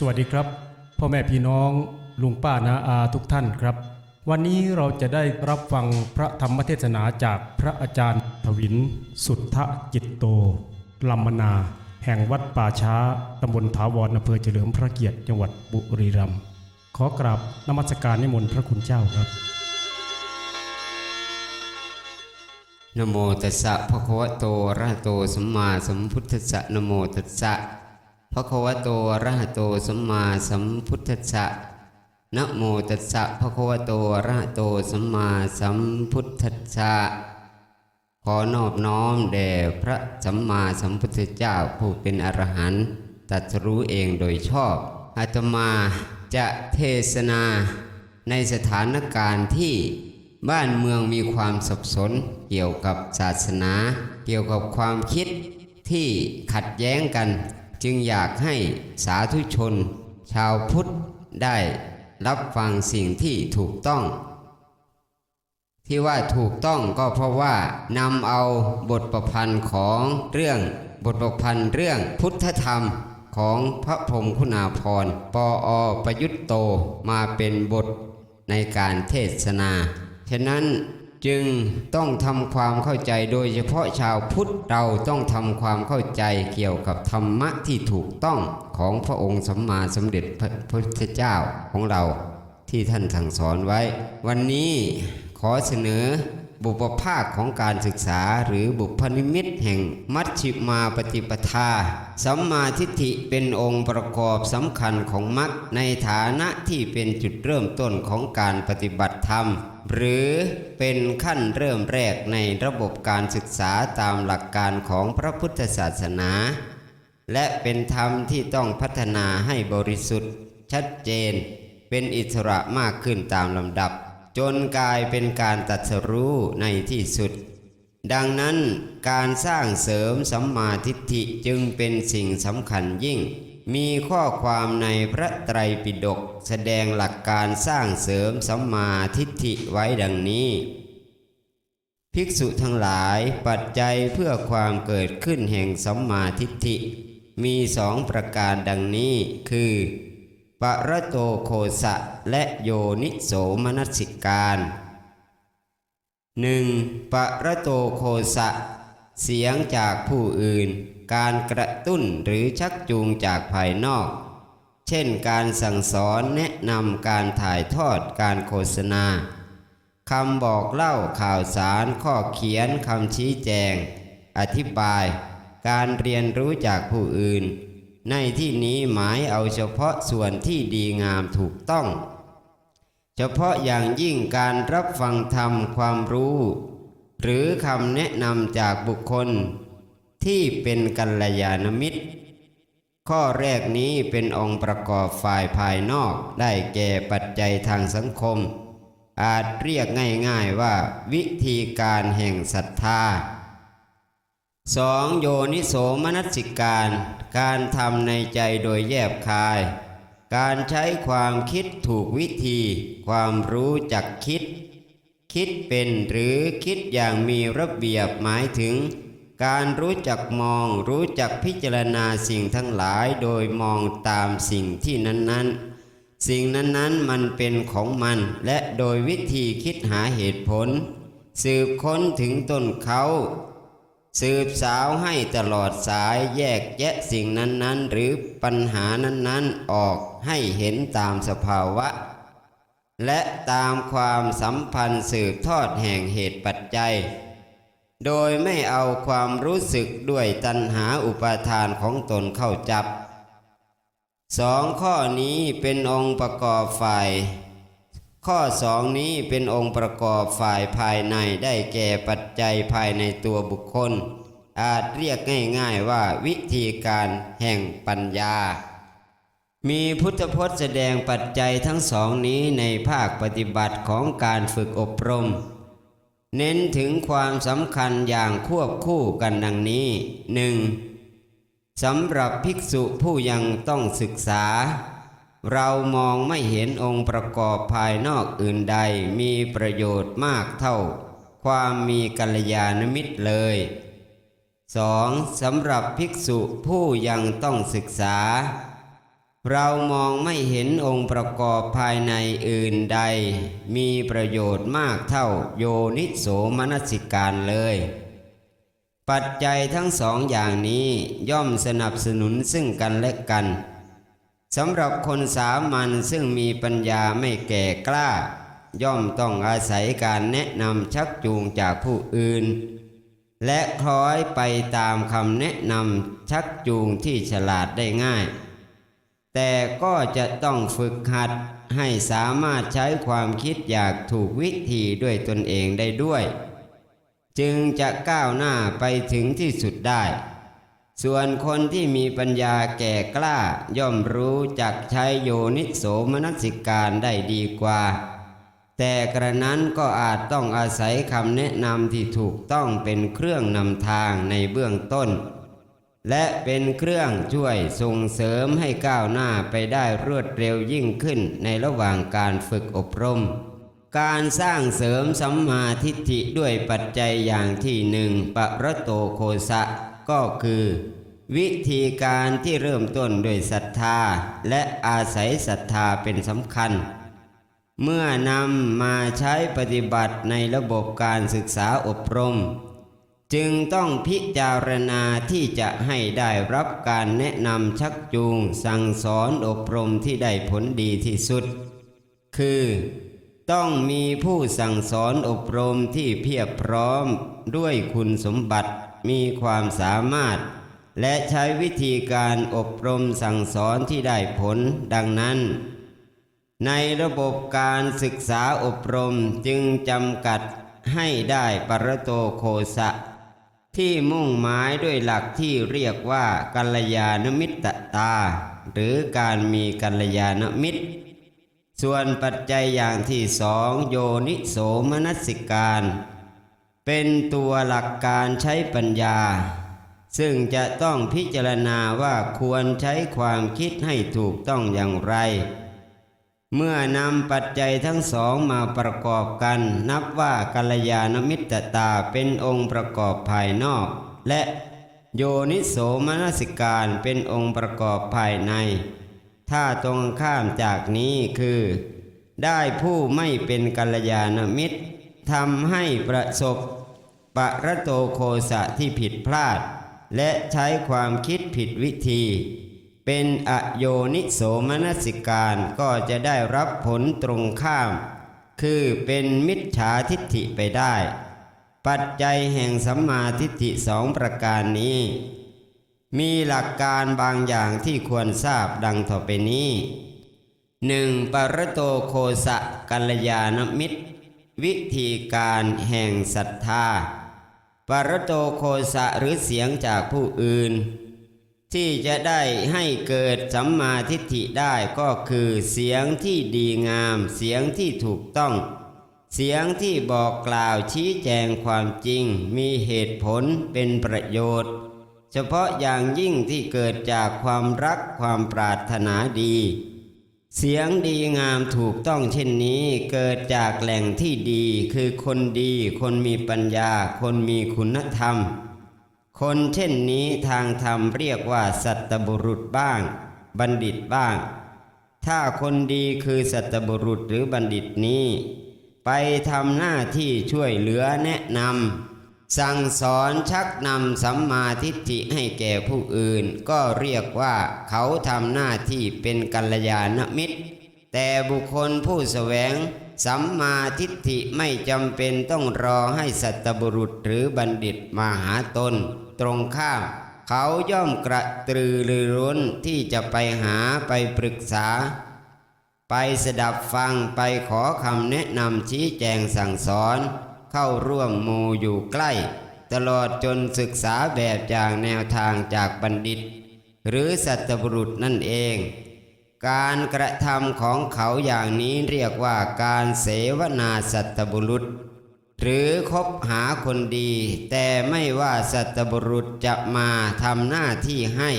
สวัสดีครับพ่อแม่พี่น้องลุงป้านาอาทุกท่านครับ วันนี้เราจะได้รับฟังพระธรรมเทศนาจากพระอาจารย์ถวิน สุทธจิตโตลัมมนา แห่งวัดป่าช้าตำบลถาวรอำเภอเฉลิมพระเกียรติจังหวัดบุรีรัมย์ขอกราบนมัสการนิมนต์พระคุณเจ้าครับนะโมตัสสะภะคะวะโตอะระหะโตสัมมาสัมพุทธัสสะนะโมตัสสะ ภะควะโตอระหะโตสัมมาสัมพุทธัสสะนะโมตัสสะภะควะโตอระหะโตสัมมาสัมพุทธัสสะขอนอบน้อมแด่พระสัมมาสัมพุทธเจ้าผู้เป็นอรหันต์ตรัสรู้เองโดยชอบอาตมาจะเทศนาในสถานการณ์ที่บ้านเมืองมีความสับสนเกี่ยวกับศาสนา เกี่ยวกับความคิดที่ขัดแย้งกัน จึงอยากให้สาธุชน ชาวพุทธได้รับฟังสิ่งที่ถูกต้อง ที่ว่าถูกต้องก็เพราะว่านำเอาบทประพันธ์ของเรื่องบทประพันธ์เรื่องพุทธธรรมของพระพรหมคุณาภรณ์ปออประยุตโตมาเป็นบทในการเทศนา ฉะนั้น จึงต้องทำความเข้าใจโดยเฉพาะชาวพุทธเราต้องทำความเข้าใจเกี่ยวกับธรรมะที่ถูกต้องของพระองค์สัมมาสัมพุทธพระพุทธเจ้าของเราที่ท่านสั่งสอนไว้ วันนี้ขอเสนอบุปภาคของการศึกษาหรือบุพนิมิตแห่งมัชชิมาปฏิปทา สัมมาทิฏฐิเป็นองค์ประกอบสำคัญของมรรคในฐานะที่เป็นจุดเริ่มต้นของการปฏิบัติธรรม หรือเป็นขั้นเริ่มแรกในระบบการศึกษาตามหลักการของพระพุทธศาสนา และเป็นธรรมที่ต้องพัฒนาให้บริสุทธิ์ ชัดเจน เป็นอิสระมากขึ้นตามลำดับ จนกลายเป็นการตัดสรู้ในที่สุด ดังนั้นการสร้างเสริมสัมมาทิฏฐิจึงเป็นสิ่งสำคัญยิ่ง มีข้อความในพระไตรปิฎกแสดงหลักการสร้างเสริมสัมมาทิฏฐิไว้ดังนี้ ภิกษุทั้งหลายปัจจัยเพื่อความเกิดขึ้นแห่งสัมมาทิฏฐิ มีสองประการดังนี้คือปรโตโคสะและโยนิโสมนสิการหนึ่งปรโตโคสะ เสียงจากผู้อื่น การกระตุ้นหรือชักจูงจากภายนอก เช่นการสั่งสอนแนะนำการถ่ายทอดการโฆษณาคำบอกเล่าข่าวสารข้อเขียนคำชี้แจง อธิบาย การเรียนรู้จากผู้อื่น ในที่นี้หมายเอาเฉพาะส่วนที่ดีงามถูกต้อง เฉพาะอย่างยิ่งการรับฟังธรรมความรู้ หรือคำแนะนำจากบุคคล ที่เป็นกัลยาณมิตร ข้อแรกนี้เป็นองค์ประกอบฝ่ายภายนอกได้แก่ปัจจัยทางสังคม อาจเรียกง่ายๆว่าวิธีการแห่งศรัทธา 2. โยนิโสมนัสิการ การทำในใจโดยแยบคาย การใช้ความคิดถูกวิธี ความรู้จักคิด คิดเป็นหรือคิดอย่างมีระเบียบหมายถึง การรู้จักมองรู้จักพิจารณาสิ่งทั้งหลายโดยมองตามสิ่งที่นั้นๆ สิ่งนั้นๆมันเป็นของมันและโดยวิธีคิดหาเหตุผล สืบค้นถึงต้นเขา สืบสาวให้ตลอดสายแยกแยะสิ่งนั้นๆ หรือปัญหานั้นๆออกให้เห็นตามสภาวะ และตามความสัมพันธ์สืบทอดแห่งเหตุปัจจัย โดยไม่เอาความรู้สึกด้วยตัณหาอุปาทานของตนเข้าจับสองข้อนี้เป็นองค์ประกอบฝ่าย ข้อสองนี้เป็นองค์ประกอบฝ่ายภายในได้แก่ปัจจัยภายในตัวบุคคล อาจเรียกง่ายๆว่าวิธีการแห่งปัญญา มีพุทธพจน์แสดงปัจจัยทั้งสองนี้ในภาคปฏิบัติของการฝึกอบรม เน้นถึงความสำคัญอย่างควบคู่กันดังนี้หนึ่งสำหรับภิกษุผู้ยังต้องศึกษา เรามองไม่เห็นองค์ประกอบภายนอกอื่นใดมีประโยชน์มากเท่า ความมีกัลยาณมิตรเลย 2. สำหรับภิกษุผู้ยังต้องศึกษา เรามองไม่เห็นองค์ประกอบภายในอื่นใด มีประโยชน์มากเท่าโยนิโสมนสิการเลย ปัจจัยทั้งสองอย่างนี้ย่อมสนับสนุนซึ่งกันและกันสำหรับคนสามัญซึ่งมีปัญญาไม่แก่กล้า ย่อมต้องอาศัยการแนะนำชักจูงจากผู้อื่น และคล้อยไปตามคำแนะนำชักจูงที่ฉลาดได้ง่าย แต่ก็จะต้องฝึกหัดให้สามารถใช้ความคิดอยากถูกวิธีด้วยตนเองได้ด้วย จึงจะก้าวหน้าไปถึงที่สุดได้ ส่วนคนที่มีปัญญาแก่กล้าย่อมรู้จักใช้โยนิโสมนสิการได้ดีกว่า แต่กระนั้นก็อาจต้องอาศัยคำแนะนำที่ถูกต้องเป็นเครื่องนำทางในเบื้องต้น และเป็นเครื่องช่วยส่งเสริมให้ก้าวหน้าไปได้รวดเร็วยิ่งขึ้นในระหว่างการฝึกอบรม การสร้างเสริมสัมมาทิฏฐิด้วยปัจจัยอย่างที่หนึ่งปรโตโคสะก็คือ วิธีการที่เริ่มต้นด้วยศรัทธา และอาศัยศรัทธาเป็นสำคัญ เมื่อนำมาใช้ปฏิบัติในระบบการศึกษาอบรม จึงต้องพิจารณาที่จะให้ได้รับการแนะนำชักจูง สั่งสอนอบรมที่ได้ผลดีที่สุด คือต้องมีผู้สั่งสอนอบรมที่เพียบพร้อมด้วยคุณสมบัติมีความสามารถ และใช้วิธีการอบรมสั่งสอนที่ได้ผลดังนั้น ในระบบการศึกษาอบรมจึงจำกัดให้ได้ปรโตโคสะ ที่มุ่งหมายด้วยหลักที่เรียกว่ากัลยาณมิตรตา หรือการมีกัลยาณมิตร ส่วนปัจจัยอย่างที่สองโยนิโสมนสิการ เป็นตัวหลักการใช้ปัญญา ซึ่งจะต้องพิจารณาว่าควรใช้ความคิดให้ถูกต้องอย่างไร เมื่อนำปัจจัยทั้งสองมาประกอบกัน นับว่ากัลยาณมิตรตาเป็นองค์ประกอบภายนอก และโยนิโสมนสิการเป็นองค์ประกอบภายใน ถ้าตรงข้ามจากนี้คือ ได้ผู้ไม่เป็นกัลยาณมิตรทำให้ประสบปรโตโคสะที่ผิดพลาด และใช้ความคิดผิดวิธี เป็นอโยนิโสมนสิการก็จะได้รับผลตรงข้าม คือเป็นมิจฉาทิฏฐิไปได้ ปัจจัยแห่งสัมมาทิฏฐิสองประการนี้ มีหลักการบางอย่างที่ควรทราบดังต่อไปนี้หนึ่งปรโตโคสะกัลยาณมิตร วิธีการแห่งศรัทธา ปรโตโคสะหรือเสียงจากผู้อื่น ที่จะได้ให้เกิดสัมมาทิฏฐิได้ก็คือเสียงที่ดีงาม เสียงที่ถูกต้อง เสียงที่บอกกล่าวชี้แจงความจริง มีเหตุผลเป็นประโยชน์ เฉพาะอย่างยิ่งที่เกิดจากความรักความปรารถนาดี เสียงดีงามถูกต้องเช่นนี้เกิดจากแหล่งที่ดีคือคนดี คนมีปัญญา คนมีคุณธรรม คนเช่นนี้ทางธรรมเรียกว่า สัตบุรุษบ้าง บัณฑิตบ้าง ถ้าคนดีคือสัตบุรุษหรือบัณฑิตนี้ ไปทำหน้าที่ช่วยเหลือแนะนำสั่งสอนชักนำสัมมาทิฏฐิให้แก่ผู้อื่น ก็เรียกว่าเขาทำหน้าที่เป็นกัลยาณมิตร แต่บุคคลผู้แสวงสัมมาทิฏฐิไม่จำเป็นต้องรอให้สัตบุรุษหรือบัณฑิตมาหาตน ตรงข้าม เขาย่อมกระตือรือร้นที่จะไปหาไปปรึกษา ไปสดับฟังไปขอคำแนะนำชี้แจงสั่งสอน เข้าร่วมมู่อยู่ใกล้ ตลอดจนศึกษาแบบอย่างแนวทางจากบัณฑิต หรือสัตบุรุษนั่นเอง การกระทำของเขาอย่างนี้เรียกว่าการเสวนาสัตบุรุษ หรือคบหาคนดี แต่ไม่ว่าสัตบุรุษจะมาทำหน้าที่ให้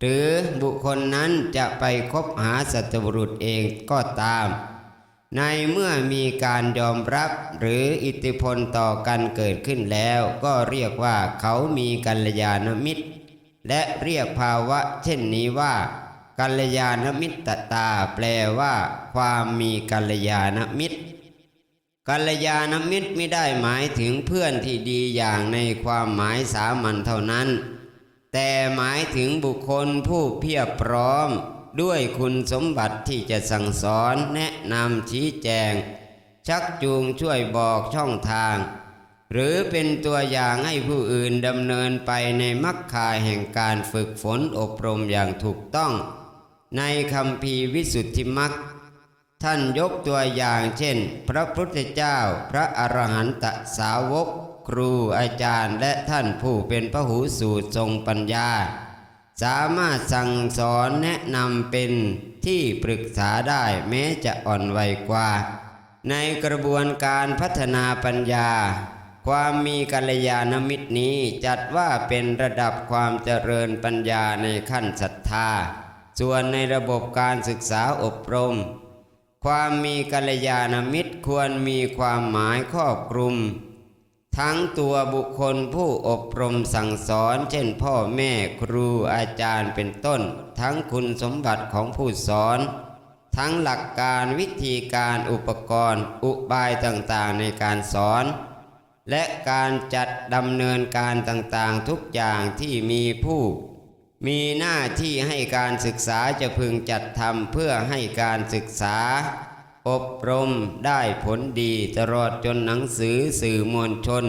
หรือบุคคลนั้นจะไปคบหาสัตบุรุษเองก็ตาม ในเมื่อมีการยอมรับหรืออิทธิพลต่อกันเกิดขึ้นแล้ว ก็เรียกว่าเขามีกัลยาณมิตร และเรียกภาวะเช่นนี้ว่า กัลยาณมิตรตา แปลว่า ความมีกัลยาณมิตร กัลยาณมิตรไม่ได้หมายถึงเพื่อนที่ดีอย่างในความหมายสามัญเท่านั้น แต่หมายถึงบุคคลผู้เพียบพร้อม ด้วยคุณสมบัติที่จะสั่งสอนแนะนำชี้แจง ชักจูงช่วยบอกช่องทาง หรือเป็นตัวอย่างให้ผู้อื่นดำเนินไปในมรรคาแห่งการฝึกฝนอบรมอย่างถูกต้อง ในคำพีวิสุทธิมรรค ท่านยกตัวอย่างเช่น พระพุทธเจ้า พระอรหันตสาวก ครูอาจารย์และท่านผู้เป็นพระหูสูตรทรงปัญญา สามารถสั่งสอนแนะนำเป็นที่ปรึกษาได้แม้จะอ่อนวัยกว่า ในกระบวนการพัฒนาปัญญา ความมีกัลยาณมิตรนี้จัดว่าเป็นระดับความเจริญปัญญาในขั้นศรัทธา ส่วนในระบบการศึกษาอบรม ความมีกัลยาณมิตรควรมีความหมายครอบคลุม ทั้งตัวบุคคลผู้อบรมสั่งสอนเช่นพ่อแม่ครูอาจารย์เป็นต้น ทั้งคุณสมบัติของผู้สอน ทั้งหลักการวิธีการอุปกรณ์ อุบายต่างๆในการสอน และการจัดดำเนินการต่างๆทุกอย่างที่มีผู้ มีหน้าที่ให้การศึกษาจะพึงจัดทำเพื่อให้การศึกษา อบรมได้ผลดีตลอดจนหนังสือสื่อมวลชน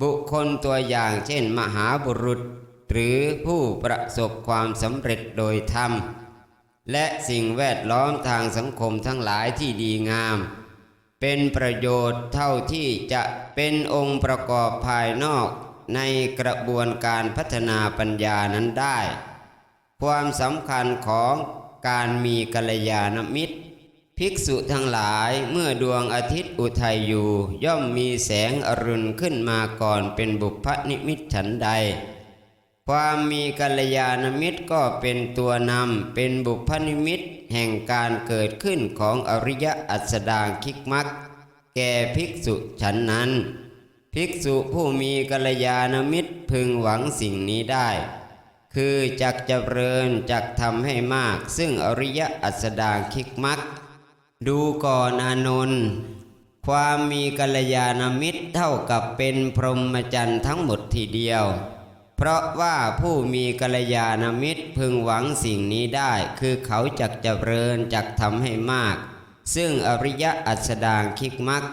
บุคคลตัวอย่างเช่นมหาบุรุษ หรือผู้ประสบความสำเร็จโดยธรรม และสิ่งแวดล้อมทางสังคมทั้งหลายที่ดีงาม เป็นประโยชน์เท่าที่จะเป็นองค์ประกอบภายนอก ในกระบวนการพัฒนาปัญญานั้นได้ ความสำคัญของการมีกัลยาณมิตร ภิกษุทั้งหลายเมื่อดวงอาทิตย์อุทัยอยู่ย่อมมีแสงอรุณขึ้นมาก่อนเป็นบุพนิมิตฉันใด ความมีกัลยาณมิตรก็เป็นตัวนำเป็นบุพนิมิตแห่งการเกิดขึ้นของอริยอัสดางคิกมักแก่ภิกษุฉันนั้น ภิกษุผู้มีกัลยาณมิตรพึงหวังสิ่งนี้ได้ คือจักเจริญจักทำให้มาก ซึ่งอริยอัสดางคิกมัก ดูก่อนอนนท์ความมีกัลยาณมิตรเท่ากับเป็นพรหมจรรย์ทั้งหมดทีเดียว เพราะว่าผู้มีกัลยาณมิตรพึงหวังสิ่งนี้ได้ คือเขาจักเจริญจักทำให้มาก ซึ่งอริยอัสดางคิกมัก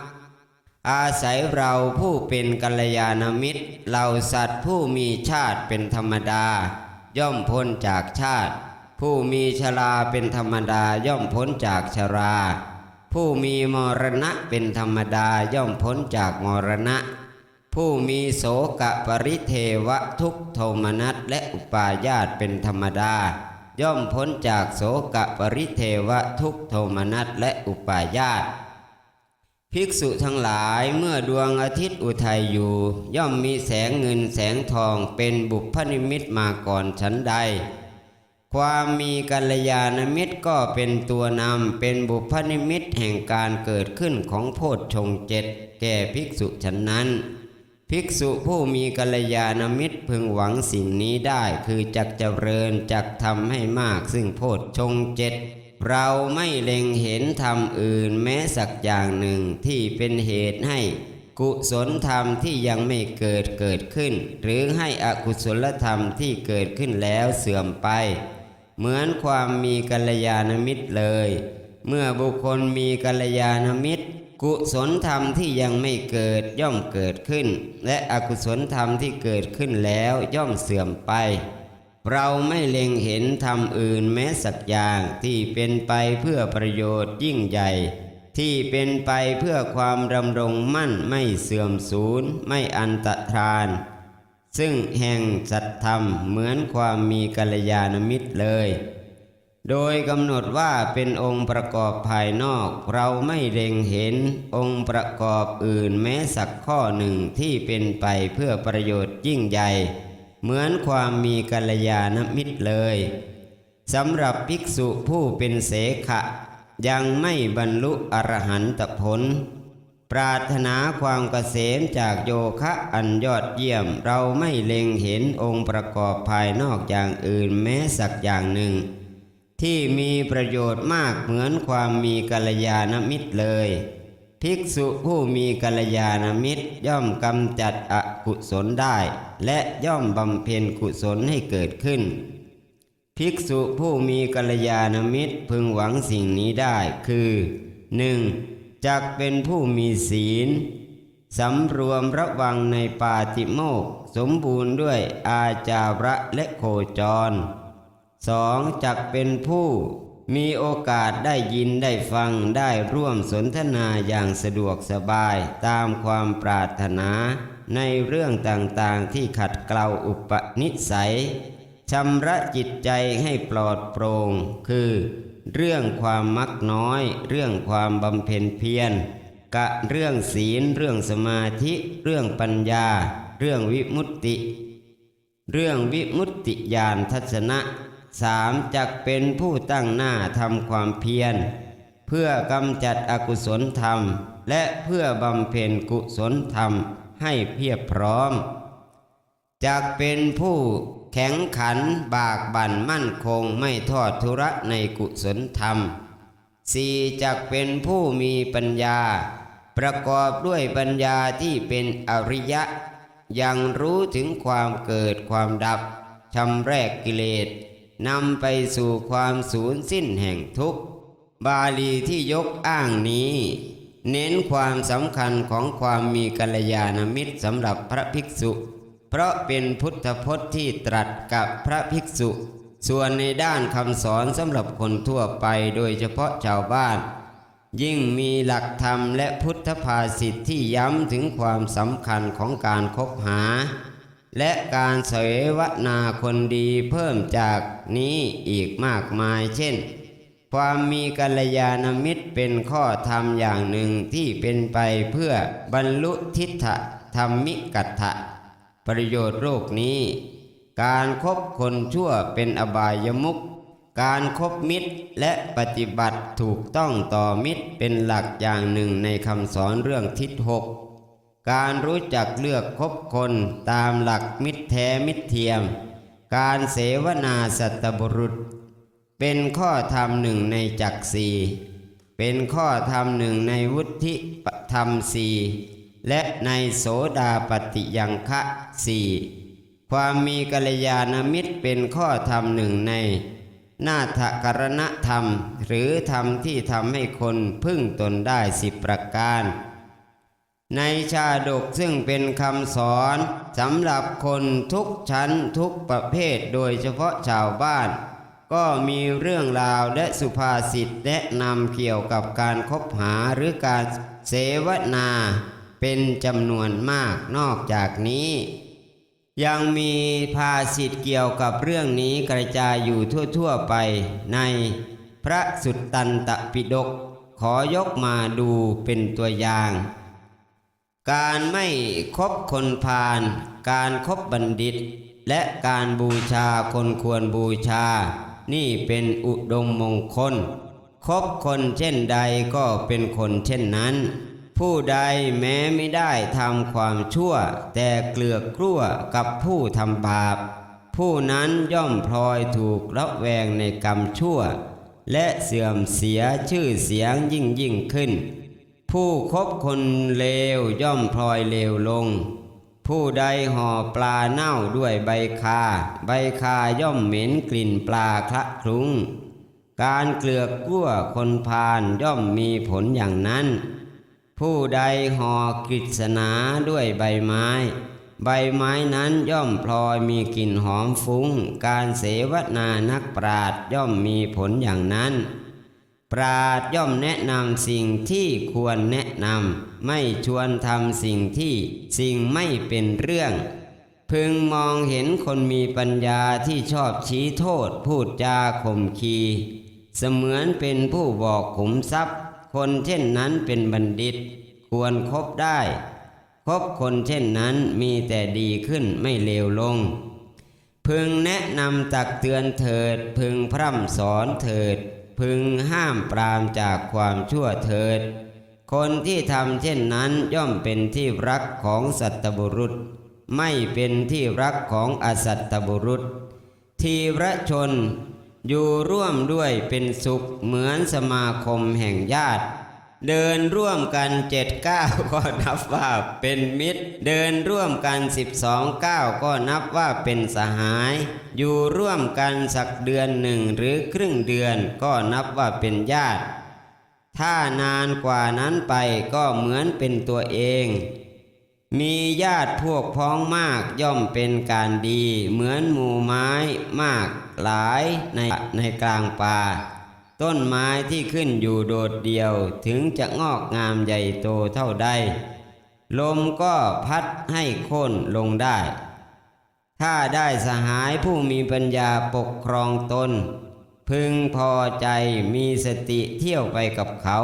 อาศัยเราผู้เป็นกัลยาณมิตรเหล่าสัตว์ผู้มีชาติเป็นธรรมดา ย่อมพ้นจากชาติ ผู้มีชราเป็นธรรมดาย่อมพ้นจากชรา ผู้มีมรณะเป็นธรรมดาย่อมพ้นจากมรณะ ผู้มีโสกะปริเทวะทุกโทมนัสและอุปาญาตเป็นธรรมดา ย่อมพ้นจากโสกะปริเทวะทุกโทมนัสและอุปาญาต ภิกษุทั้งหลายเมื่อดวงอาทิตย์อุทัยอยู่ ย่อมมีแสงเงินแสงทองเป็นบุพนิมิตมาก่อนฉันใด ความมีกัลยาณมิตรก็เป็นตัวนำเป็นบุพนิมิตแห่งการเกิดขึ้นของโพชฌงเจ็ดแก่ภิกษุฉันนั้น ภิกษุผู้มีกัลยาณมิตรพึงหวังสิ่งนี้ได้คือจักเจริญจักทำให้มากซึ่งโพชฌงเจ็ด เราไม่เล็งเห็นธรรมอื่นแม้สักอย่างหนึ่งที่เป็นเหตุให้กุศลธรรมที่ยังไม่เกิดเกิดขึ้น หรือให้อกุศลธรรมที่เกิดขึ้นแล้วเสื่อมไป เหมือนความมีกัลยาณมิตรเลย เมื่อบุคคลมีกัลยาณมิตร กุศลธรรมที่ยังไม่เกิดย่อมเกิดขึ้น และอกุศลธรรมที่เกิดขึ้นแล้วย่อมเสื่อมไป เราไม่เล็งเห็นธรรมอื่นแม้สักอย่างที่เป็นไปเพื่อประโยชน์ยิ่งใหญ่ ที่เป็นไปเพื่อความดำรงมั่นไม่เสื่อมสูญไม่อันตรธาน ซึ่งแห่งสัตธรรมเหมือนความมีกัลยาณมิตรเลย โดยกำหนดว่าเป็นองค์ประกอบภายนอก เราไม่เล็งเห็นองค์ประกอบอื่นแม้สักข้อหนึ่งที่เป็นไปเพื่อประโยชน์ยิ่งใหญ่ เหมือนความมีกัลยาณมิตรเลยสำหรับภิกษุผู้เป็นเสขะ ยังไม่บรรลุอรหันตผล ปรารถนาความเกษมจากโยคะอันยอดเยี่ยมเราไม่เล็งเห็นองค์ประกอบภายนอกอย่างอื่นแม้สักอย่างหนึ่ง ที่มีประโยชน์มากเหมือนความมีกัลยาณมิตรเลย ภิกษุผู้มีกัลยาณมิตรย่อมกำจัดอ กุศลได้ และย่อมบำเพ็ญกุศลให้เกิดขึ้น ภิกษุผู้มีกัลยาณมิตรพึงหวังสิ่งนี้ได้คือ 1. จักเป็นผู้มีศีลสำรวมระวังในปาติโมกขสมบูรณ์ด้วยอาจาระและโคจร 2. จักเป็นผู้มีโอกาสได้ยินได้ฟังได้ร่วมสนทนาอย่างสะดวกสบายตามความปรารถนา ในเรื่องต่างๆที่ขัดเกลาอุปนิสัยชำระจิตใจให้ปลอดโปร่งคือ เรื่องความมักน้อย เรื่องความบำเพ็ญเพียรกะเรื่องศีล เรื่องสมาธิ เรื่องปัญญา เรื่องวิมุตติ เรื่องวิมุตติญาณทัศนะสามจักเป็นผู้ตั้งหน้าทำความเพียร เพื่อกำจัดอกุศลธรรม และเพื่อบำเพ็ญกุศลธรรม ให้เพียบพร้อมจักเป็นผู้แข็งขันบากบั่นมั่นคงไม่ทอดทุระในกุศลธรรมสี่จักเป็นผู้มีปัญญา ประกอบด้วยปัญญาที่เป็นอริยะ ยังรู้ถึงความเกิดความดับชำแรกกิเลสนำไปสู่ความสูญสิ้นแห่งทุกข์ บาลีที่ยกอ้างนี้ เน้นความสำคัญของความมีกัลยาณมิตรสำหรับพระภิกษุ เพราะเป็นพุทธพจน์ที่ตรัสกับพระภิกษุ ส่วนในด้านคำสอนสำหรับคนทั่วไปโดยเฉพาะชาวบ้าน ยิ่งมีหลักธรรมและพุทธภาษิตที่ย้ำถึงความสำคัญของการคบหา และการเสวนาคนดีเพิ่มจากนี้อีกมากมายเช่น ความมีกัลยาณมิตรเป็นข้อธรรมอย่างหนึ่งที่เป็นไปเพื่อบรรลุทิฏฐธรรมิกัตถะประโยชน์โลกนี้ การครบคนชั่วเป็นอบายมุขการครบมิตรและปฏิบัติถูกต้องต่อมิตรเป็นหลักอย่างหนึ่งในคำสอนเรื่องทิศหกการรู้จักเลือกคบคนตามหลักมิตรแท้มิตรเทียม การเสวนาสัตบุรุษ เป็นข้อธรรมหนึ่งในจักสีเป็นข้อธรรมหนึ่งในวุฒิปธรรมสีและในโสดาปฏิยังคะสี่ความมีกัลยาณมิตรเป็นข้อธรรมหนึ่งใน นาถกรณธรรม หรือธรรมที่ทำให้คนพึ่งตนได้สิบประการ ในชาดกซึ่งเป็นคำสอนสำหรับคนทุกชั้นทุกประเภทโดยเฉพาะชาวบ้าน ก็มีเรื่องราวและสุภาษิตแนะนำเกี่ยวกับการคบหาหรือการเสวนาเป็นจำนวนมากนอกจากนี้ ยังมีภาษิตเกี่ยวกับเรื่องนี้กระจายอยู่ทั่วๆไปในพระสุตตันตปิฎกขอยกมาดูเป็นตัวอย่าง การไม่คบคนพาลการครบบัณฑิต และการบูชาคนควรบูชา นี่เป็นอุดมมงคล คบคนเช่นใดก็เป็นคนเช่นนั้น ผู้ใดแม้ไม่ได้ทำความชั่ว แต่เกลือกกลั้วกับผู้ทำบาป ผู้นั้นย่อมพลอยถูกระแวงในกรรมชั่ว และเสื่อมเสียชื่อเสียงยิ่งยิ่งขึ้น ผู้คบคนเลวย่อมพลอยเลวลง ผู้ใดห่อปลาเน่าด้วยใบคา ใบคาย่อมเหม็นกลิ่นปลาคละคลุ้ง การเกลือกกลั้วคนพาลย่อมมีผลอย่างนั้น ผู้ใดห่อกฤษณาด้วยใบไม้ ใบไม้นั้นย่อมพลอยมีกลิ่นหอมฟุ้ง การเสวนานักปราดย่อมมีผลอย่างนั้น ปราดย่อมแนะนำสิ่งที่ควรแนะนำไม่ชวนทำสิ่งที่สิ่งไม่เป็นเรื่อง พึงมองเห็นคนมีปัญญาที่ชอบชี้โทษพูดจาข่มขีเสมือนเป็นผู้บอกขุมทรัพย์ คนเช่นนั้นเป็นบัณฑิต ควรครบได้คบคนเช่นนั้นมีแต่ดีขึ้นไม่เลวลง พึงแนะนำตักเตือนเถิด พึงพร่ำสอนเถิด พึงห้ามปรามจากความชั่วเถิด คนที่ทำเช่นนั้นย่อมเป็นที่รักของสัตบุรุษ ไม่เป็นที่รักของอสัตบุรุษ ทีระชนอยู่ร่วมด้วยเป็นสุขเหมือนสมาคมแห่งญาติ เดินร่วมกันเจ็ดก้าวก็นับว่าเป็นมิตร เดินร่วมกันสิบสองก้าวก็นับว่าเป็นสหาย อยู่ร่วมกันสักเดือนหนึ่งหรือครึ่งเดือนก็นับว่าเป็นญาติ ถ้านานกว่านั้นไปก็เหมือนเป็นตัวเอง มีญาติพวกพ้องมากย่อมเป็นการดี เหมือนหมู่ไม้มากหลายในในกลางป่า ต้นไม้ที่ขึ้นอยู่โดดเดี่ยวถึงจะงอกงามใหญ่โตเท่าใด ลมก็พัดให้โค่นลงได้ ถ้าได้สหายผู้มีปัญญาปกครองตน พึงพอใจมีสติเที่ยวไปกับเขา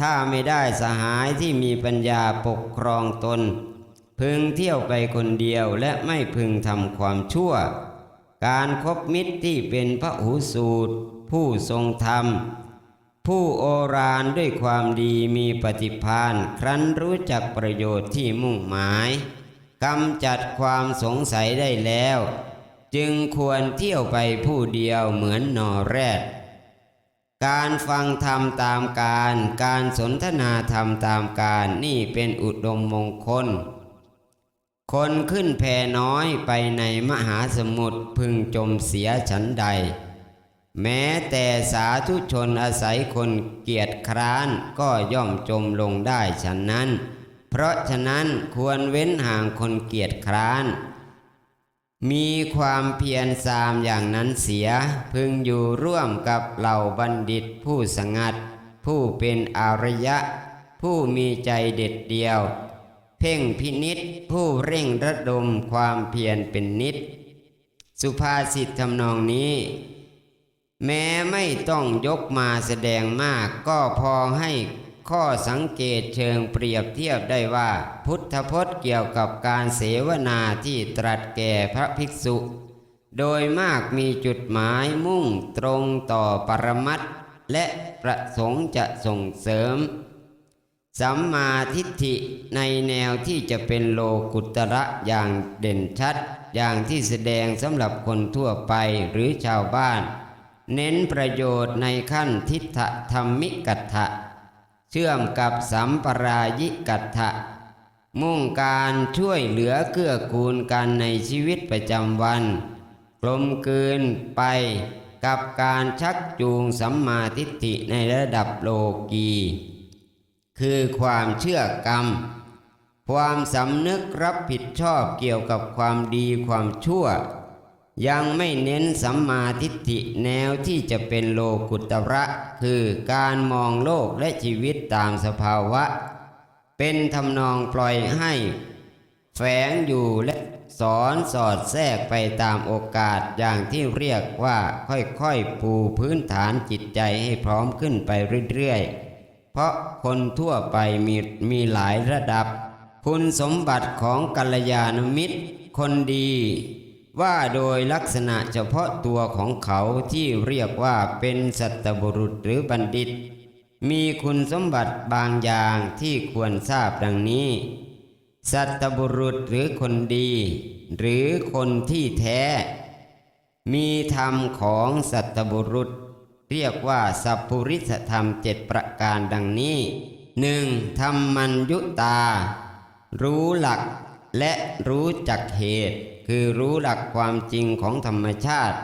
ถ้าไม่ได้สหายที่มีปัญญาปกครองตน พึงเที่ยวไปคนเดียวและไม่พึงทำความชั่ว การครบมิตรที่เป็นพระหูสูตร ผู้ทรงธรรม ผู้โอรานด้วยความดีมีปฏิภาณครั้นรู้จักประโยชน์ที่มุ่งหมายกำจัดความสงสัยได้แล้ว จึงควรเที่ยวไปผู้เดียวเหมือนนอแรด การฟังธรรมตามการ การสนทนาธรรมตามการนี่เป็นอุดมมงคล คนขึ้นแพน้อยไปในมหาสมุทรพึงจมเสียฉันใด แม้แต่สาธุชนอาศัยคนเกียจคร้านก็ย่อมจมลงได้ฉันนั้น เพราะฉะนั้นควรเว้นห่างคนเกียจคร้าน มีความเพียรสามอย่างนั้นเสีย พึงอยู่ร่วมกับเหล่าบัณฑิตผู้สงัด ผู้เป็นอารยะ ผู้มีใจเด็ดเดียว เพ่งพินิษผู้เร่งระดมความเพียรเป็นนิด สุภาษิตทำนองนี้ แม้ไม่ต้องยกมาแสดงมากก็พอให้ข้อสังเกตเชิงเปรียบเทียบได้ว่า พุทธพจน์เกี่ยวกับการเสวนาที่ตรัสแก่พระภิกษุ โดยมากมีจุดหมายมุ่งตรงต่อปรมัตถ์และประสงค์จะส่งเสริม สัมมาทิฏฐิในแนวที่จะเป็นโลกุตระอย่างเด่นชัด อย่างที่แสดงสำหรับคนทั่วไปหรือชาวบ้าน เน้นประโยชน์ในขั้นทิฏฐธรรมิกัตถะเชื่อมกับสัมปรายิกัตถะมุ่งการช่วยเหลือเกื้อกูลกันในชีวิตประจำวัน กลมกลืนไปกับการชักจูงสัมมาทิฏฐิในระดับโลกีคือความเชื่อกรรม ความสำนึกรับผิดชอบเกี่ยวกับความดีความชั่ว ยังไม่เน้นสัมมาทิฏฐิแนวที่จะเป็นโลกุตระ คือการมองโลกและชีวิตตามสภาวะ เป็นทำนองปล่อยให้ แฝงอยู่และสอนสอดแทรกไปตามโอกาสอย่างที่เรียกว่าค่อยๆปูพื้นฐานจิตใจให้พร้อมขึ้นไปเรื่อยๆ เพราะคนทั่วไปมีมีหลายระดับ คุณสมบัติของกัลยาณมิตร คนดี ว่าโดยลักษณะเฉพาะตัวของเขาที่เรียกว่าเป็นสัตบุรุษหรือบัณฑิต มีคุณสมบัติบางอย่างที่ควรทราบดังนี้ สัตบุรุษหรือคนดี หรือคนที่แท้ มีธรรมของสัตบุรุษ เรียกว่าสัพพุริสธรรมเจ็ดประการดังนี้หนึ่งธรรมัญยุตา รู้หลักและรู้จักเหตุ คือรู้หลักความจริงของธรรมชาติ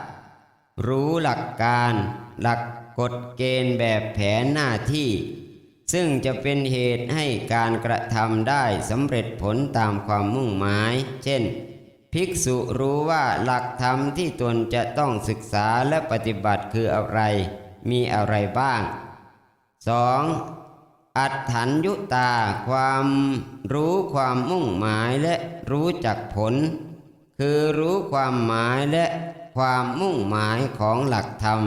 รู้หลักการ หลักกฎเกณฑ์แบบแผนหน้าที่ ซึ่งจะเป็นเหตุให้การกระทำได้สำเร็จผลตามความมุ่งหมาย เช่น ภิกษุรู้ว่าหลักธรรมที่ตนจะต้องศึกษาและปฏิบัติคืออะไร มีอะไรบ้าง 2. อัตถัญยุตา ความรู้ความมุ่งหมายและรู้จักผล คือรู้ความหมายและความมุ่งหมายของหลักธรรม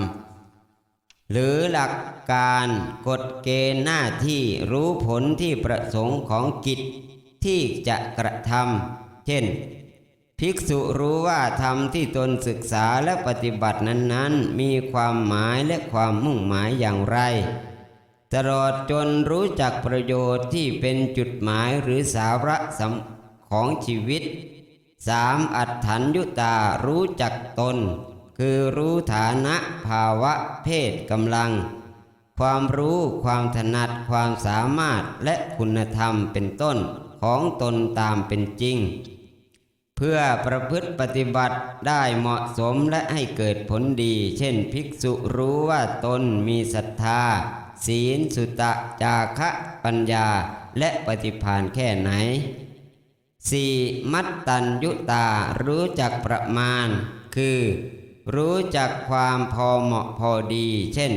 หรือหลักการกฎเกณฑ์หน้าที่รู้ผลที่ประสงค์ของกิจที่จะกระทำเช่น ภิกษุรู้ว่าธรรมที่ตนศึกษาและปฏิบัตินั้นๆ มีความหมายและความมุ่งหมายอย่างไร ตลอดจนรู้จักประโยชน์ที่เป็นจุดหมายหรือสาระสำของชีวิต สามอัตถัญยุตารู้จักตน คือรู้ฐานะภาวะเพศกำลัง ความรู้ความถนัดความสามารถและคุณธรรมเป็นต้นของตนตามเป็นจริง เพื่อประพฤติปฏิบัติได้เหมาะสมและให้เกิดผลดี เช่นภิกษุรู้ว่าตนมีศรัทธา ศีลสุตะ จาคะปัญญาและปฏิภาณแค่ไหน 4. มัตตัญยุตารู้จักประมาณ คือ รู้จักความพอเหมาะพอดี เช่น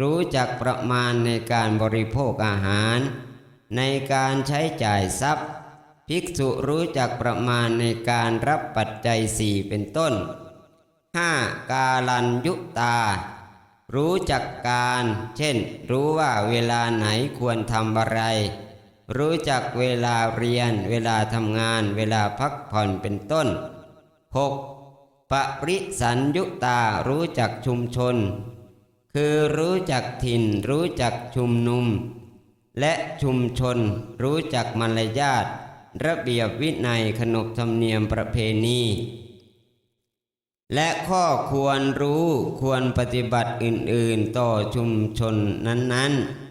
รู้จักประมาณในการบริโภคอาหาร ในการใช้จ่ายทรัพย์ ภิกษุรู้จักประมาณในการรับปัจจัยสี่เป็นต้น 5. กาลัญยุตา รู้จักการ เช่น รู้ว่าเวลาไหนควรทำอะไร รู้จักเวลาเรียน เวลาทำงาน เวลาพักผ่อนเป็นต้น 6. ปริสัญยุตารู้จักชุมชน คือรู้จักถิ่น รู้จักชุมนุม และชุมชน รู้จักมารยาทระเบียบวินัยขนบธรรมเนียมประเพณี และข้อควรรู้ควรปฏิบัติอื่น ๆ ต่อชุมชนนั้น ๆ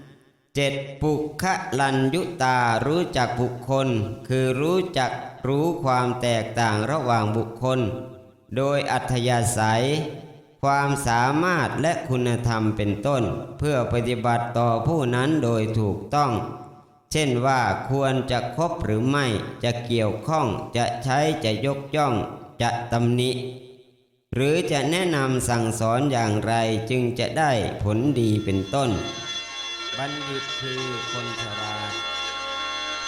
เจ็ดปุคลัญยุตารู้จักบุคคล คือรู้จักรู้ความแตกต่างระหว่างบุคคล โดยอัธยาศัย ความสามารถและคุณธรรมเป็นต้น เพื่อปฏิบัติต่อผู้นั้นโดยถูกต้อง เช่นว่าควรจะคบหรือไม่จะเกี่ยวข้องจะใช้จะยกย่อง จะตำหนิ หรือจะแนะนำสั่งสอนอย่างไรจึงจะได้ผลดีเป็นต้น บัณฑิตคือคนฉลาด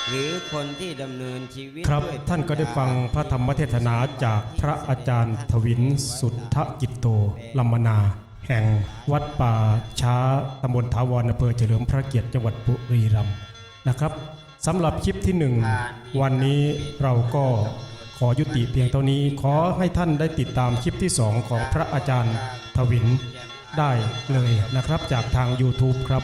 หรือคนที่ดำเนินชีวิตครับด้วยท่านก็ได้ฟังพระธรรมเทศนาจากพระอาจารย์ทวินสุทธกิจโตลัมมนา แห่งวัดป่าช้าตำบลถาวรอำเภอเฉลิมพระเกียรติจังหวัดบุรีรัมย์นะครับสำหรับคลิปที่หนึ่งวันนี้เราก็ขอยุติเพียงเท่านี้ขอให้ท่านได้ติดตามคลิปที่สองของพระอาจารย์ทวินได้เลยนะครับจากทาง YouTube ครับ